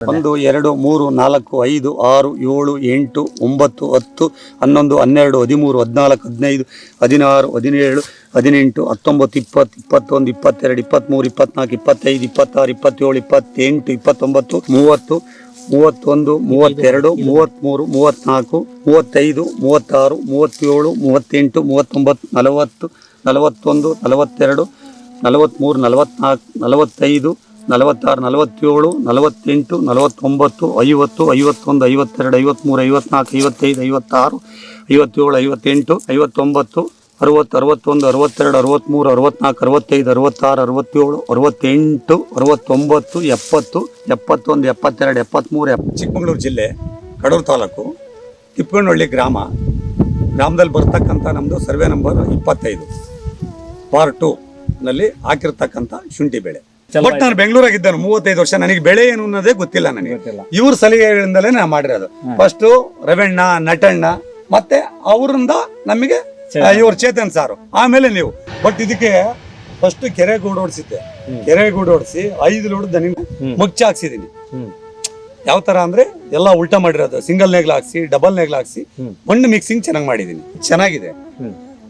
ಒಂದು, ಎರಡು, ಮೂರು, ನಾಲ್ಕು, ಐದು, ಆರು, ಏಳು, ಎಂಟು, ಒಂಬತ್ತು, ಹತ್ತು, ಹನ್ನೊಂದು, ಹನ್ನೆರಡು, ಹದಿಮೂರು, ಹದಿನಾಲ್ಕು, ಹದಿನೈದು, ಹದಿನಾರು, ಹದಿನೇಳು, ಹದಿನೆಂಟು, ಹತ್ತೊಂಬತ್ತು, ಇಪ್ಪತ್ತು, ಇಪ್ಪತ್ತೊಂದು, ಇಪ್ಪತ್ತೆರಡು, ಇಪ್ಪತ್ತ್ಮೂರು ಇಪ್ಪತ್ನಾಲ್ಕು ಇಪ್ಪತ್ತೈದು, ಇಪ್ಪತ್ತಾರು, ಇಪ್ಪತ್ತೇಳು, ಇಪ್ಪತ್ತೆಂಟು, ಇಪ್ಪತ್ತೊಂಬತ್ತು, ಮೂವತ್ತು, ಮೂವತ್ತೊಂದು, ಮೂವತ್ತೆರಡು, ಮೂವತ್ತ್ಮೂರು, ಮೂವತ್ತ್ನಾಲ್ಕು, ಮೂವತ್ತೈದು, ಮೂವತ್ತಾರು, ಮೂವತ್ತೇಳು, ಮೂವತ್ತೆಂಟು, ಮೂವತ್ತೊಂಬತ್ತು, ನಲವತ್ತು, ನಲವತ್ತೊಂದು, ನಲವತ್ತೆರಡು, ನಲವತ್ತ್ಮೂರು, ನಲವತ್ತ್ನಾಲ್ಕು, ನಲವತ್ತೈದು ನಲವತ್ತಾರು, ನಲವತ್ತೇಳು, ನಲವತ್ತೆಂಟು, ನಲವತ್ತೊಂಬತ್ತು, ಐವತ್ತು, ಐವತ್ತೊಂದು, ಐವತ್ತೆರಡು ಐವತ್ತ್ಮೂರು ಐವತ್ನಾಲ್ಕು, ಐವತ್ತೈದು, ಐವತ್ತಾರು, ಐವತ್ತೇಳು, ಐವತ್ತೆಂಟು, ಐವತ್ತೊಂಬತ್ತು, ಅರವತ್ತು, ಅರವತ್ತೊಂದು, ಅರವತ್ತೆರಡು ಅರವತ್ತ್ಮೂರು ಅರವತ್ನಾಲ್ಕು, ಅರವತ್ತೈದು, ಅರವತ್ತಾರು, ಅರವತ್ತೇಳು, ಅರವತ್ತೆಂಟು, ಅರವತ್ತೊಂಬತ್ತು, ಎಪ್ಪತ್ತು, ಎಪ್ಪತ್ತೊಂದು, ಎಪ್ಪತ್ತೆರಡು ಎಪ್ಪತ್ತ್ಮೂರು ಎಪ್ ಚಿಕ್ಕಮಗಳೂರು ಜಿಲ್ಲೆ, ಕಡೂರು ತಾಲೂಕು ತಿಪ್ಪಣ್ಣಹಳ್ಳಿ ಗ್ರಾಮ, ಗ್ರಾಮದಲ್ಲಿ ಬರ್ತಕ್ಕಂಥ ನಮ್ಮದು ಸರ್ವೆ ನಂಬರ್ ಇಪ್ಪತ್ತೈದು ಪಾರ್ಟ್ ಟೂನಲ್ಲಿ ಹಾಕಿರ್ತಕ್ಕಂಥ ಶುಂಠಿ ಬೆಳೆ. ಬಟ್ ನಾನು ಬೆಂಗಳೂರಾಗಿದ್ದಾನೆ ಮೂವತ್ತೈದು ವರ್ಷ. ನನಗೆ ಬೆಳೆ ಏನು ಅನ್ನೋದೇ ಗೊತ್ತಿಲ್ಲ ನನಗೆ. ಇವ್ರ ಸಲಹೆಗಳಿಂದಲೇ ನಾನು ಮಾಡಿರೋದು. ಫಸ್ಟ್ ರವಣ್ಣ ನಟಣ್ಣ ಮತ್ತೆ ಅವರಿಂದ ನಮಗೆ ಇವ್ರ ಚೇತನ್ ಸಾರು. ಆಮೇಲೆ ನೀವು. ಬಟ್ ಇದಕ್ಕೆ ಫಸ್ಟ್ ಕೆರೆ ಗೂಡು ಹೊಡ್ಸಿದ್ದೆ ಕೆರೆ ಗೂಡು ಹೊಡ್ಸಿ ಐದು ಲೋಡ್ ದನಿ ಮುಚ್ಚ ಹಾಕ್ಸಿದೀನಿ ಯಾವ ತರ ಅಂದ್ರೆ ಎಲ್ಲ ಉಲ್ಟಾ ಮಾಡಿರೋದು. ಸಿಂಗಲ್ ನೇಗ್ಲ ಹಾಕ್ಸಿ ಡಬಲ್ ನೇಗ್ಲ ಹಾಕ್ಸಿ. ಮಣ್ಣು ಮಿಕ್ಸಿಂಗ್ ಚೆನ್ನಾಗಿ ಮಾಡಿದೀನಿ ಚೆನ್ನಾಗಿದೆ.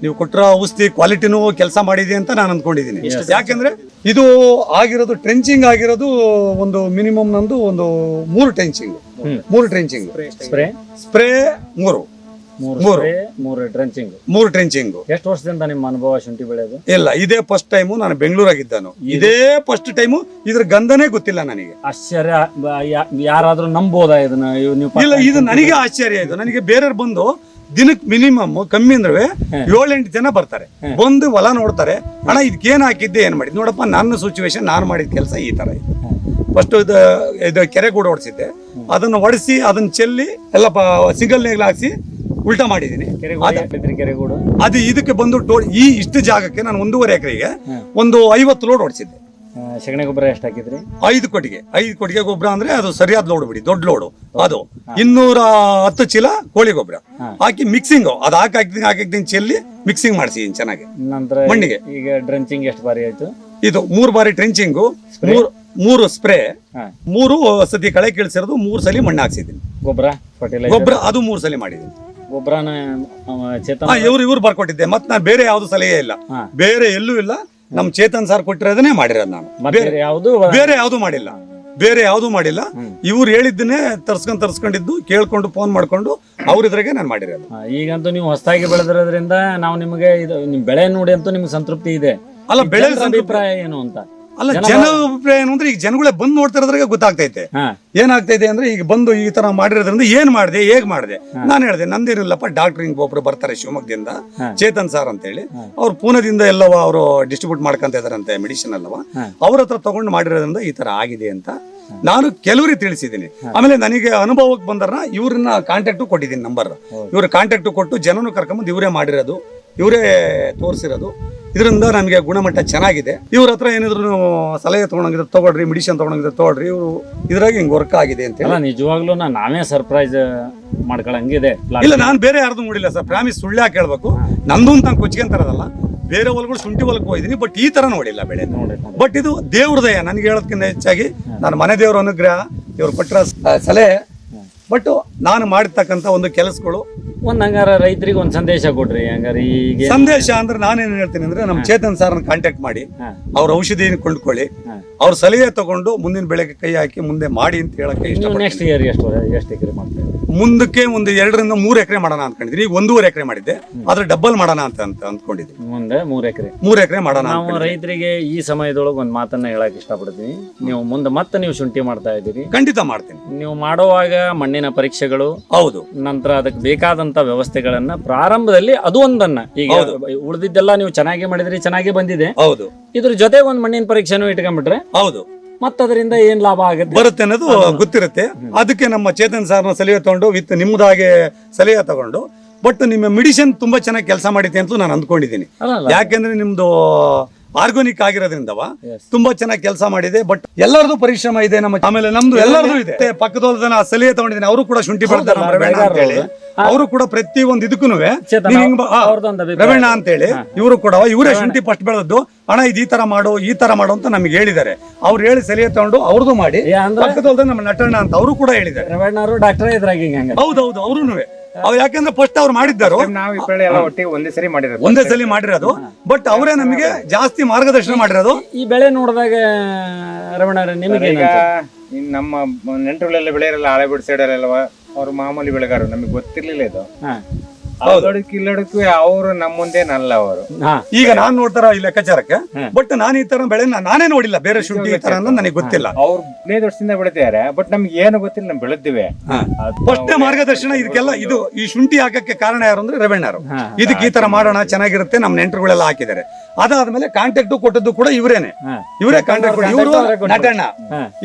ನೀವು ಕೊಟ್ಟಿರೋ ಔಷಧಿ ಕ್ವಾಲಿಟಿನೂ ಕೆಲಸ ಮಾಡಿದೆ ಅಂತ ನಾನು ಅಂದ್ಕೊಂಡಿದ್ದೀನಿ. ಯಾಕೆಂದ್ರೆ ಇದು ಆಗಿರೋದು ಟ್ರೆಂಚಿಂಗ್ ಆಗಿರೋದು ಒಂದು ಮಿನಿಮಮ್ ನಂದು ಒಂದು ಮೂರು ಟ್ರೆಂಚಿಂಗ್ ಮೂರು ಟ್ರೆಂಚಿಂಗ್ ಸ್ಪ್ರೇ ಸ್ಪ್ರೇ ಮೂರು. ಮೂರು ಮೂರು. ಟ್ರೆಂಚಿಂಗ್ ಮೂರು ಟ್ರೆಂಚಿಂಗ್ ಎಷ್ಟು ವರ್ಷದಿಂದ ನಿಮ್ಮ ಅನುಭವ ಶುಂಠಿ ಬೆಳೆಯೋದು? ಇಲ್ಲ ಇದೇ ಫಸ್ಟ್ ಟೈಮು ನಾನು ಬೆಂಗಳೂರಾಗಿದ್ದಾನು. ಇದೇ? ಫಸ್ಟ್ ಟೈಮು ಇದ್ರ ಗಂಧನೇ ಗೊತ್ತಿಲ್ಲ ನನಗೆ. ಆಶ್ಚರ್ಯ ಯಾರಾದರೂ ನಂಬೋದಾ ಇದನ್ನ? ಇಲ್ಲ ಇದು ನನಗೆ ಆಶ್ಚರ್ಯ ಇದು. ನನಗೆ ಬೇರೆಯವ್ರು ಬಂದು ದಿನಕ್ಕೆ ಮಿನಿಮಮ್ ಕಮ್ಮಿ ಅಂದ್ರೆ ಏಳೆಂಟು ಜನ ಬರ್ತಾರೆ. ಬಂದು ಹೊಲ ನೋಡ್ತಾರೆ. ಅಣ್ಣ ಇದಕ್ಕೆ ಏನ್ ಹಾಕಿದ್ದೆ ಏನು ಮಾಡಿದ್? ನೋಡಪ್ಪ ನನ್ನ ಸಿಚುವೇಶನ್ ನಾನು ಮಾಡಿದ ಕೆಲಸ ಈ ತರ ಇದೆ. ಫಸ್ಟ್ ಇದು ಇದು ಕೆರೆ ಕೂಡ ಹೊಡ್ಸಿದ್ದೆ ಅದನ್ನು ಹೊಡಿಸಿ ಅದನ್ನ ಚೆಲ್ಲಿ ಎಲ್ಲ ಸಿಂಗಲ್ ನೇಗ್ಲ ಹಾಕಿಸಿ ಉಲ್ಟಾ ಮಾಡಿದ್ದೀನಿ. ಅದು ಇದಕ್ಕೆ ಬಂದು ಟೋ- ಈ ಇಷ್ಟು ಜಾಗಕ್ಕೆ ನಾನು ಒಂದೂವರೆ ಎಕರೆಗೆ ಒಂದು ಐವತ್ತು ಲೋಡ್ ಹೊಡ್ಸಿದ್ದೆ ಸಗಣಿ ಗೊಬ್ಬರ ಎಷ್ಟು ಹಾಕಿದ್ರಿ? ಐದು ಕೊಟ್ಟಿಗೆ. ಐದು ಕೊಟ್ಟಿಗೆ ಗೊಬ್ಬರ ಅಂದ್ರೆ ಅದು ಸರಿಯಾದ ಲೋಡ್ ಬಿಡಿ ದೊಡ್ಡ ಲೋಡು ಅದು ಇನ್ನೂರ ಹತ್ತು ಚೀಲ ಕೋಳಿ ಗೊಬ್ಬರ. ಹಾಕಿ ಮಿಕ್ಸಿಂಗ್ ಅದು ಹಾಕಿ ಹಾಕಿದ್ದೀನಿ ಹಾಕಿದ್ದೀನಿ ಚೆಲ್ಲಿ ಮಿಕ್ಸಿಂಗ್ ಮಾಡಿಸಿದ್ದೀನಿ ಚೆನ್ನಾಗಿ. ನಂತರ ಮಣ್ಣಿಗೆ. ಈಗ ಡ್ರೆಂಚಿಂಗ್ ಎಷ್ಟು ಬಾರಿ ಆಯ್ತು? ಇದು ಮೂರು ಬಾರಿ ಟ್ರೆಂಚಿಂಗು ಮೂರು ಮೂರು ಸ್ಪ್ರೇ. ಮೂರು ಸತಿ ಕಳೆ ಕೀಳ್ಸಿರೋದು ಮೂರು ಸಲ ಮಣ್ಣು ಹಾಕ್ಸಿದ್ದೀನಿ. ಗೊಬ್ಬರ ಗೊಬ್ಬರ ಅದು ಮೂರು ಸಲ ಮಾಡಿದ್ದೀನಿ. ಗೊಬ್ಬರನ ಚೇತನ್ ಇವ್ರು ಇವ್ರು ಬರ್ಕೊಟ್ಟಿದ್ದೆ. ಮತ್ತೆ ನಾನು ಬೇರೆ ಯಾವ್ದು ಸಲಹೆ ಇಲ್ಲ. ಬೇರೆ ಎಲ್ಲೂ ಇಲ್ಲ. ನಮ್ ಚೇತನ್ ಸರ್ ಕೊಟ್ಟಿರೋದನ್ನೇ ಮಾಡಿರೋದು ನಾನು. ಬೇರೆ ಯಾವುದು ಬೇರೆ ಯಾವ್ದು ಮಾಡಿಲ್ಲ. ಬೇರೆ ಯಾವ್ದು ಮಾಡಿಲ್ಲ. ಇವ್ರು ಹೇಳಿದ್ದನ್ನೇ ತರ್ಸ್ಕೊಂಡ್ ತರ್ಸ್ಕೊಂಡಿದ್ದು ಕೇಳ್ಕೊಂಡು ಫೋನ್ ಮಾಡ್ಕೊಂಡು ಅವ್ರ ಇದ್ರಾಗೆ ನಾನು ಮಾಡಿರೋದು. ಈಗಂತೂ ನೀವು ಹೊಸದಾಗಿ ಬೆಳೆದಿರೋದ್ರಿಂದ ನಾವು ನಿಮಗೆ ಇದು ನಿಮ್ ಬೆಳೆ ನೋಡಿ ಅಂತೂ ನಿಮ್ಗೆ ಸಂತೃಪ್ತಿ ಇದೆ. ಅಲ್ಲ ಬೆಳೆ ಅಭಿಪ್ರಾಯ ಏನು ಅಂತ? ಅಲ್ಲ ಜನ ಅಭಿಪ್ರಾಯ ಏನು ಅಂದ್ರೆ ಈಗ ಜನಗಳೇ ಬಂದು ನೋಡ್ತಿರೋದ್ರಾಗ ಗೊತ್ತಾಗ್ತೈತೆ. ಏನಾಗ್ತೈತೆ ಅಂದ್ರೆ ಈಗ ಬಂದು ಈ ತರ ಮಾಡಿರೋದ್ರಿಂದ ಏನ್ ಮಾಡಿದೆ ಹೇಗ್ ಮಾಡಿದೆ? ನಾನು ಹೇಳಿದೆ ನಂದಿರಲ್ಲಪ್ಪ ಡಾಕ್ಟರ್ ಹಿಂಗ್ ಒಬ್ರು ಬರ್ತಾರೆ ಶಿವಮೊಗ್ಗದಿಂದ ಚೇತನ್ ಸರ್ ಅಂತ ಹೇಳಿ ಅವ್ರು ಪೂನದಿಂದ ಎಲ್ಲವ ಅವರು ಡಿಸ್ಟ್ರಿಬ್ಯೂಟ್ ಮಾಡ್ಕೊಂತ ಇದಾರಂತೆ ಮೆಡಿಸಿನ್ ಅಲ್ಲವ. ಅವ್ರ ಹತ್ರ ತಗೊಂಡು ಮಾಡಿರೋದ್ರಿಂದ ಈ ತರ ಆಗಿದೆ ಅಂತ ನಾನು ಕೆಲವರಿಗೆ ತಿಳಿಸಿದ್ದೀನಿ. ಆಮೇಲೆ ನನಗೆ ಅನುಭವಕ್ಕೆ ಬಂದ್ರ ಇವ್ರನ್ನ ಕಾಂಟ್ಯಾಕ್ಟು ಕೊಟ್ಟಿದ್ದೀನಿ ನಂಬರ್ ಇವ್ರ ಕಾಂಟ್ಯಾಕ್ಟು ಕೊಟ್ಟು ಜನನು ಕರ್ಕೊಂಬಂದು ಇವರೇ ಮಾಡಿರೋದು ಇವರೇ ತೋರಿಸಿರೋದು. ಇದರಿಂದ ನಮಗೆ ಗುಣಮಟ್ಟ ಚೆನ್ನಾಗಿದೆ. ಇವ್ರ ಹತ್ರ ಏನಿದ್ರು ಸಲಹೆ ತಗೊಂಡಿದ್ರೆ ತಗೊಳ್ರಿ ಮೆಡಿಸಿನ್ ತಗೊಂಡಿದ್ರೆ ತಗೊಳ್ರಿ ಇವರು ಇದ್ರಾಗ ಹಿಂಗೆ ವರ್ಕ್ ಆಗಿದೆ ಅಂತ ಹೇಳಿ. ಅಲ್ಲ ನಿಜವಾಗ್ಲೂ ನಾವೇ ಸರ್ಪ್ರೈಸ್ ಮಾಡ್ಕೊಳಂಗಿದೆ ಇಲ್ಲ ನಾನು ಬೇರೆ ಯಾರ್ದು ನೋಡಿಲ್ಲ ಸರ್. ಪ್ರಾಮಿಸ್ ಸುಳ್ಳು ಯಾಕೆ ಹೇಳ್ಬೇಕು ನಂದು ಅಂತ ಕೊಚ್ಕೊಂತಾರದಲ್ಲ ಬೇರೆ ಹೊಲಗಳು ಶುಂಠಿ ಹೊಲಕ್ಕೆ ಹೋಗಿದ್ದೀನಿ ಬಟ್ ಈ ತರ ನೋಡಿಲ್ಲ ಬೆಳೆ. ನೋಡಿ ಬಟ್ ಇದು ದೇವ್ರದಯ ನನಗೆ ಹೇಳೋದಕ್ಕಿಂತ ಹೆಚ್ಚಾಗಿ ನಾನು ಮನೆ ದೇವರ ಅನುಗ್ರಹ ಇವ್ರು ಕೊಟ್ಟರ ಸಲಹೆ. ಬಟ್ ನಾನು ಮಾಡಿರ್ತಕ್ಕಂಥ ಒಂದು ಕೆಲಸಗಳು ಒಂದ್ ಹಂಗಾರ ರೈತರಿಗೆ ಒಂದ್ ಸಂದೇಶ ಕೊಡ್ರಿ ಹಂಗಾರ ಈಗ ಸಂದೇಶ ಅಂದ್ರೆ ನಾನೇನು ಹೇಳ್ತೀನಿ ಅಂದ್ರೆ ನಮ್ಮ ಚೇತನ್ ಸರ್ನ ಕಾಂಟ್ಯಾಕ್ಟ್ ಮಾಡಿ. ಅವ್ರ ಔಷಧಿ ಕೊಂಡ್ಕೊಳ್ಳಿ. ಅವ್ರ ಸಲಹೆ ತಗೊಂಡು ಮುಂದಿನ ಬೆಳೆಗೆ ಕೈ ಹಾಕಿ ಮುಂದೆ ಮಾಡಿ ಅಂತ ಹೇಳಕ್ಕೆ ನೆಕ್ಸ್ಟ್ ಇಯರ್ ಎಷ್ಟು ಎಷ್ಟು ಎಕರೆ ಮುಂದಕ್ಕೆ ಒಂದು ಎರಡರಿಂದ ಮೂರು ಎಕರೆ ಮಾಡೋಣ ಅನ್ಕೊಂಡಿದ್ರಿ ಈಗ ಒಂದೂವರೆ ಎಕರೆ ಮಾಡಿದ್ದೆ. ಆದ್ರೆ ಡಬಲ್ ಮಾಡೋಣ ಅಂತ ಅಂತ ಅಂದ್ಕೊಂಡಿದ್ವಿ ಮುಂದೆ ಮೂರ್ ಎಕರೆ. ಮೂರು ಎಕರೆ ಮಾಡೋಣ ನಾವು ರೈತರಿಗೆ ಈ ಸಮಯದೊಳಗೆ ಒಂದು ಮಾತನ್ನ ಹೇಳಕ್ ಇಷ್ಟಪಡ್ತೀನಿ. ನೀವು ಮುಂದೆ ಮತ್ತೆ ನೀವು ಶುಂಠಿ ಮಾಡ್ತಾ ಇದ್ದೀರಿ. ಖಂಡಿತ ಮಾಡ್ತೀನಿ. ನೀವು ಮಾಡುವಾಗ ಮಣ್ಣಿನ ಪರೀಕ್ಷೆಗಳು ಹೌದು. ನಂತರ ಅದಕ್ಕೆ ಬೇಕಾದಂತ ವ್ಯವಸ್ಥೆಗಳನ್ನ ಪ್ರಾರಂಭದಲ್ಲಿ ಅದು ಒಂದನ್ನ. ಈಗ ಉಳಿದಿದ್ದೆಲ್ಲ ನೀವು ಚೆನ್ನಾಗಿ ಮಾಡಿದ್ರಿ ಚೆನ್ನಾಗಿ ಬಂದಿದೆ. ಹೌದು. ಇದ್ರ ಜೊತೆ ಒಂದು ಮಣ್ಣಿನ ಪರೀಕ್ಷೆನೂ ಹೌದು. ಮತ್ತೆ ಅದರಿಂದ ಏನ್ ಲಾಭ ಆಗುತ್ತೆ? ಬರುತ್ತೆ ಅನ್ನೋದು ಗೊತ್ತಿರುತ್ತೆ. ಅದಕ್ಕೆ ನಮ್ಮ ಚೇತನ್ ಸಾರ್ನ ಸಲಹೆ ತಗೊಂಡು ವಿತ್ ನಿಮ್ಮದಾಗೆ ಸಲಹೆ ತಗೊಂಡು ಬಟ್ ನಿಮ್ಮ ಮೆಡಿಸಿನ್ ತುಂಬಾ ಚೆನ್ನಾಗಿ ಕೆಲಸ ಮಾಡಿದೆ ಅಂತ ನಾನು ಅಂದ್ಕೊಂಡಿದ್ದೀನಿ. ಯಾಕೆಂದ್ರೆ ನಿಮ್ದು ಆರ್ಗಾನಿಕ್ ಆಗಿರೋದ್ರಿಂದವ ತುಂಬಾ ಚೆನ್ನಾಗಿ ಕೆಲಸ ಮಾಡಿದೆ ಬಟ್ ಎಲ್ಲರದು ಪರಿಶ್ರಮ ಇದೆ ನಮ್ಮ ಆಮೇಲೆ ನಮ್ದು ಎಲ್ಲರದು ಇದೆ. ಪಕ್ಕದ ಪಕ್ಕದೊಲ್ದನ ಸಲಹೆ ತಗೊಂಡಿದ್ದೀನಿ. ಅವರು ಕೂಡ ಶುಂಠಿ ಬರ್ತಾರೆ ಅವರು ಕೂಡ ಪ್ರತಿ ಒಂದು ಇದಕ್ಕೂ ರವೇಣ ಅಂತ ಹೇಳಿ. ಇವರು ಕೂಡ ಇವರೇ ಶುಂಠಿ ಫಸ್ಟ್ ಬೆಳೆದದ್ದು. ಅಣ್ಣ ಇದು ಈ ತರ ಮಾಡು ಈ ತರ ಮಾಡು ಅಂತ ನಮ್ಗೆ ಹೇಳಿದ್ದಾರೆ. ಅವ್ರು ಹೇಳಿ ಸಲಹೆ ತಗೊಂಡು ಅವ್ರದ್ದು ಮಾಡಿ. ಪಕ್ಕದ ನಮ್ಮ ನಟಣ್ಣ ಅಂತ ಅವರು ಕೂಡ ಹೇಳಿದ್ದಾರೆ. ಹೌದೌದು ಅವರು ಅವ್ರು ಯಾಕಂದ್ರೆ ಫಸ್ಟ್ ಅವ್ರು ಮಾಡಿದ್ದಾರೆ. ನಾವು ಈ ಬೆಳೆ ಎಲ್ಲ ಒಟ್ಟಿಗೆ ಒಂದೇ ಸರಿ ಮಾಡಿರೋದು ಒಂದೇ ಸಲ ಮಾಡಿರೋದು. ಬಟ್ ಅವರೇ ನಮಗೆ ಜಾಸ್ತಿ ಮಾರ್ಗದರ್ಶನ ಮಾಡಿರೋದು. ಈ ಬೆಳೆ ನೋಡಿದಾಗ ರಮಣ ನಿಮಗೆ ಈಗ ಇನ್ ನಮ್ಮ ನೆಂಟರುಗಳೆಲ್ಲ ಬೆಳೆಯಲ್ಲ ಹಳೆಬೀಡು ಸೈಡ್ ಅಲ್ವಾ ಅವ್ರು ಮಾಮೂಲಿ ಬೆಳೆಗಾರರು ನಮಗೆ ಗೊತ್ತಿರ್ಲಿಲ್ಲ ಇದು. ಹಾ ಅಲ್ಲೋಡಕ್ಕೆ ಇಲ್ಲೋಡಕ್ಕೂ ಅವರು ನಮ್ಮ ಮುಂದೇನಲ್ಲ ಅವರು ಈಗ ನಾನ್ ನೋಡ್ತಾರ ಈ ಲೆಕ್ಕಾಚಾರಕ್ಕೆ ಬಟ್ ನಾನು ಈ ತರ ಬೆಳೆ ನಾನೇ ನೋಡಿಲ್ಲ. ಬೇರೆ ಶುಂಠಿ ಈ ತರ ಅನ್ನೋದು ನನಗೆ ಗೊತ್ತಿಲ್ಲ. ಅವ್ರು ಹದಿನೈದು ವರ್ಷದಿಂದ ಬೆಳಿತಾರೆ ಬಟ್ ನಮ್ಗೆ ಏನು ಗೊತ್ತಿಲ್ಲ ನಾವು ಬೆಳೆದಿವೆ ಫಸ್ಟ್ ಮಾರ್ಗದರ್ಶನ ಇದಕ್ಕೆಲ್ಲ ಇದು ಈ ಶುಂಠಿ ಹಾಕಕ್ಕೆ ಕಾರಣ ಯಾರು ಅಂದ್ರೆ ರೇವಣ್ಣರು. ಇದಕ್ಕೆ ಈ ತರ ಮಾಡೋಣ ಚೆನ್ನಾಗಿರುತ್ತೆ ನಮ್ಮ ನೆಂಟರುಗಳೆಲ್ಲ ಹಾಕಿದ್ದಾರೆ. ಅದಾದ್ಮೇಲೆ ಕಾಂಟ್ಯಾಕ್ಟ್ ಕೊಟ್ಟದ್ದು ಕೂಡ ಇವರೇನೆ. ಇವರೇ ಕಾಂಟ್ಯಾಕ್ಟ್ ಇವರು ನಟಣ್ಣ.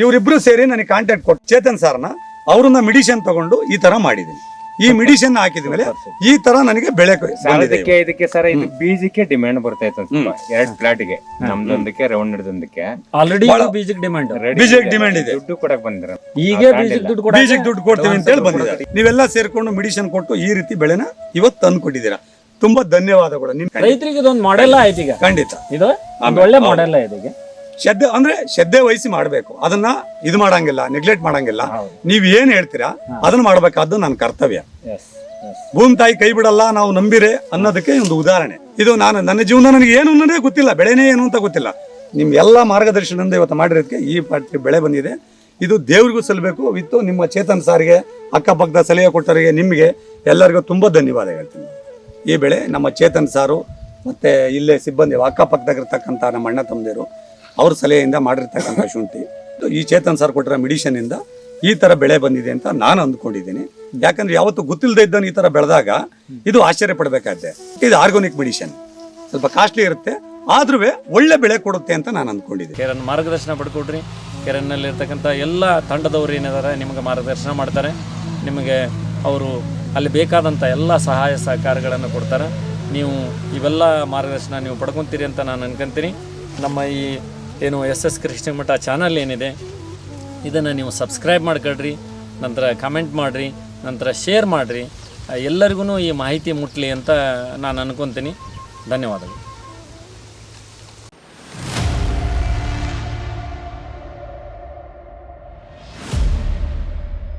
ಇವರಿಬ್ರು ಸೇರಿ ನನಗೆ ಕಾಂಟ್ಯಾಕ್ಟ್ ಕೊಟ್ಟು ಚೇತನ್ ಸಾರ್ನ ಅವ್ರನ್ನ ಮೆಡಿಸಿನ್ ತಗೊಂಡು ಈ ತರ ಮಾಡಿದೀನಿ ಈ ಮೆಡಿಸಿನ್ ಹಾಕಿದ ಮೇಲೆ ಈ ತರ ನನಗೆ ಬೆಳೆ ಬಂದಿದೆ ಇದಕ್ಕೆ ಇದಕ್ಕೆ ಸರ್ ಇದು ಬೀಜಕ್ಕೆ ಡಿಮ್ಯಾಂಡ್ ಬರ್ತಾ ಇತ್ತು ಎರಡ್ ಫ್ಲಾಟ್ಗೆ. ನಮ್ದೊಂದಕ್ಕೆ ರೌಂಡ್ ಹಿಡ್ದೊಂದಕ್ಕೆ ಆಲ್ರೆಡಿ ಬೀಜಕ್ಕೆ ಡಿಮ್ಯಾಂಡ್ ಬೀಜಕ್ಕೆ ಡಿಮ್ಯಾಂಡ್ ಇದೆ. ದುಡ್ಡು ಕೊಡಕ್ ಬಂದಿರ. ಈಗ ಬೀಜಕ್ಕೆ ದುಡ್ಡು ಕೊಡ ಬೀಜಕ್ಕೆ ದುಡ್ಡು ಕೊಡ್ತೀವಿ ಅಂತ ಹೇಳಿ ಬಂದಿದ್ದಾರೆ ನೀವೆಲ್ಲ ಸೇರ್ಕೊಂಡು ಮೆಡಿಸಿನ್ ಕೊಟ್ಟು ಈ ರೀತಿ ಬೆಳೆನ ಇವತ್ತು ತಂದು ಕೊಟ್ಟಿದ್ದೀರಾ ತುಂಬಾ ಧನ್ಯವಾದಗಳು. ನಿಮ್ ರೈತರಿಗೆ ಇದೊಂದು ಮಾಡೆಲ್ಲ ಆಯ್ತು ಈಗ. ಖಂಡಿತ. ಇದು ಒಳ್ಳೆ ಮಾಡೆಲ್ಲ ಇದೆ ಈಗ. ಶ್ರದ್ಧೆ ಅಂದ್ರೆ ಶ್ರದ್ಧೆ ವಹಿಸಿ ಮಾಡಬೇಕು. ಅದನ್ನ ಇದು ಮಾಡಂಗಿಲ್ಲ ನೆಗ್ಲೆಕ್ಟ್ ಮಾಡಂಗಿಲ್ಲ. ನೀವ್ ಏನ್ ಹೇಳ್ತೀರಾ ಅದನ್ನ ಮಾಡ್ಬೇಕಾದ್ದು ನನ್ನ ಕರ್ತವ್ಯ. ಭೂಮಿ ತಾಯಿ ಕೈ ಬಿಡಲ್ಲ ನಾವು ನಂಬಿರೆ ಅನ್ನೋದಕ್ಕೆ ಒಂದು ಉದಾಹರಣೆ. ಇದು ನಾನು ನನ್ನ ಜೀವನ ನನಗೆ ಏನು ಅನ್ನೋದೇ ಗೊತ್ತಿಲ್ಲ ಬೆಳೆನೇ ಏನು ಅಂತ ಗೊತ್ತಿಲ್ಲ. ನಿಮ್ ಎಲ್ಲ ಮಾರ್ಗದರ್ಶನದಿಂದ ಇವತ್ತು ಮಾಡಿರೋದಕ್ಕೆ ಈ ಪಾರ್ಟಿ ಬೆಳೆ ಬಂದಿದೆ. ಇದು ದೇವ್ರಿಗೂ ಸಲ್ಲಬೇಕು ವಿತ್ತು ನಿಮ್ಮ ಚೇತನ್ ಸಾರಿಗೆ ಅಕ್ಕಪಕ್ಕದ ಸಲಹೆ ಕೊಟ್ಟವರಿಗೆ ನಿಮಗೆ ಎಲ್ಲರಿಗೂ ತುಂಬ ಧನ್ಯವಾದ ಹೇಳ್ತೀನಿ ಈ ಬೆಳೆ ನಮ್ಮ ಚೇತನ್ ಸಾರು ಮತ್ತೆ ಇಲ್ಲೇ ಸಿಬ್ಬಂದಿ ಅಕ್ಕಪಕ್ಕದಾಗಿರ್ತಕ್ಕಂಥ ನಮ್ಮ ಅಣ್ಣ ತಮ್ಮದಿರು ಅವ್ರ ಸಲಹೆಯಿಂದ ಮಾಡಿರ್ತಕ್ಕಂಥ ಶುಂಠಿ. ಈ ಚೇತನ್ ಸರ್ ಕೊಟ್ಟಿರೋ ಮೆಡಿಷನ್ ಇಂದ ಈ ತರ ಬೆಳೆ ಬಂದಿದೆ ಅಂತ ನಾನು ಅಂದ್ಕೊಂಡಿದ್ದೀನಿ. ಯಾಕಂದ್ರೆ ಯಾವತ್ತು ಗೊತ್ತಿಲ್ಲದೆ ಇದ್ದವನು ಈ ತರ ಬೆಳೆದಾಗ ಇದು ಆಶ್ಚರ್ಯ ಪಡಬೇಕಾದ್ದೆ ಇದು ಆರ್ಗಾನಿಕ್ ಮೆಡಿಷನ್ ಸ್ವಲ್ಪ ಕಾಸ್ಟ್ಲಿ ಇರುತ್ತೆ ಆದ್ರೂ ಒಳ್ಳೆ ಬೆಳೆ ಕೊಡುತ್ತೆ ಅಂತ ನಾನು ಅಂದ್ಕೊಂಡಿದ್ದೀನಿ. ಕೆರನ್ ಮಾರ್ಗದರ್ಶನ ಪಡ್ಕೊಡ್ರಿ. ಕೆರನ್ನಲ್ಲಿ ಇರ್ತಕ್ಕಂಥ ಎಲ್ಲ ತಂಡದವರು ಏನಿದ್ದಾರೆ, ನಿಮಗೆ ಮಾರ್ಗದರ್ಶನ ಮಾಡ್ತಾರೆ. ನಿಮಗೆ ಅವರು ಅಲ್ಲಿ ಬೇಕಾದಂಥ ಎಲ್ಲ ಸಹಾಯ ಸಹಕಾರಗಳನ್ನು ಕೊಡ್ತಾರೆ. ನೀವು ಇವೆಲ್ಲ ಮಾರ್ಗದರ್ಶನ ನೀವು ಪಡ್ಕೊತೀರಿ ಅಂತ ನಾನು ಅನ್ಕೊಂತೀನಿ. ನಮ್ಮ ಈ ಏನು ಎಸ್ ಎಸ್ ಕೃಷ್ಣಮಠ ಚಾನಲ್ ಏನಿದೆ, ಇದನ್ನು ನೀವು ಸಬ್ಸ್ಕ್ರೈಬ್ ಮಾಡ್ಕೊಳ್ರಿ, ನಂತರ ಕಮೆಂಟ್ ಮಾಡಿರಿ, ನಂತರ ಶೇರ್ ಮಾಡಿರಿ. ಎಲ್ಲರಿಗೂ ಈ ಮಾಹಿತಿ ಮುಟ್ಲಿ ಅಂತ ನಾನು ಅನ್ಕೊತೀನಿ. ಧನ್ಯವಾದಗಳು.